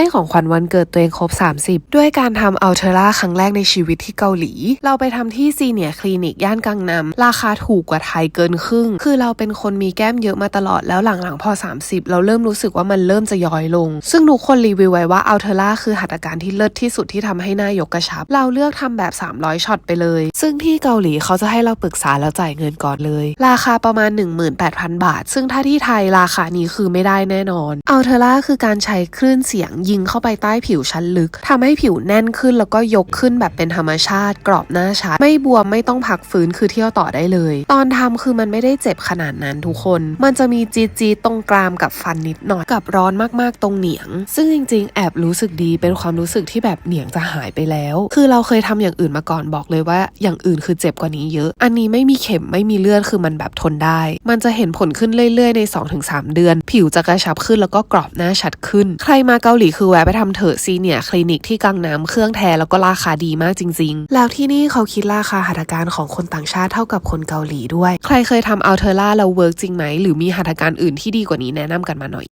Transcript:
ให้ของขวัญวันเกิดตัวเองครบ 30 ด้วยการทำอัลเทอร่าครั้งแรกในชีวิตที่เกาหลี เราไปทำที่ซีเนียคลินิกย่านกังนำราคาถูกกว่าไทยเกินครึ่ง คือเราเป็นคนมีแก้มเยอะมาตลอดแล้วหลังๆพอ 30 เราเริ่มรู้สึกว่ามันเริ่มจะย้อยลง ซึ่งทุกคนรีวิวไว้ว่าอัลเทอร่าคือหัตถการที่เลิศที่สุดที่ทำให้หน้ายกกระชับ เราเลือกทำแบบ 300ช็อตไปเลย ซึ่งที่เกาหลีเขาจะให้เราปรึกษาแล้วจ่ายเงินก่อนเลย ราคาประมาณ 18,000 บาท ซึ่งถ้าที่ไทยราคานี้คือไม่ได้แน่นอนอัลเทอร่าคือการใช้คลื่นเสียงยิงเข้าไปใต้ผิวชั้นลึกทำให้ผิวแน่นขึ้นแล้วก็ยกขึ้นแบบเป็นธรรมชาติ กรอบหน้าชัด ไม่บวมไม่ต้องพักฟื้นคือเที่ยวต่อได้เลย ตอนทำคือมันไม่ได้เจ็บขนาดนั้นทุกคน มันจะมีจีจีตรงกรามกับฟันนิดหน่อยกับร้อนมากๆตรงเหนียง ซึ่งจริง ๆ แอบรู้สึกดีเป็นความรู้สึกที่แบบเหนียงจะหายไปแล้ว คือเราเคยทำอย่างอื่นมาก่อนบอกเลยว่า อย่างอื่นคือเจ็บกว่านี้เยอะ อันนี้ไม่มีเข็มไม่มีเลือดคือมันแบบทนได้ มันจะเห็นผลขึ้นเรื่อย ๆ ใน 2-3 เดือน ผิวจะกระชับขึ้นแล้วก็กรอบหน้าชัดขึ้น ใครมาเกาหลีคือแวะไปทำเถอะซีเนียคลินิกที่กังน้ำเครื่องแท้แล้วก็ราคาดีมากจริง ๆ แล้วที่นี่เขาคิดราคาหัตถการของคนต่างชาติเท่ากับคนเกาหลีด้วย ใครเคยทำอัลเทอร่าแล้วเวิร์กจริงไหม หรือมีหัตถการอื่นที่ดีกว่านี้แนะนำกันมาหน่อย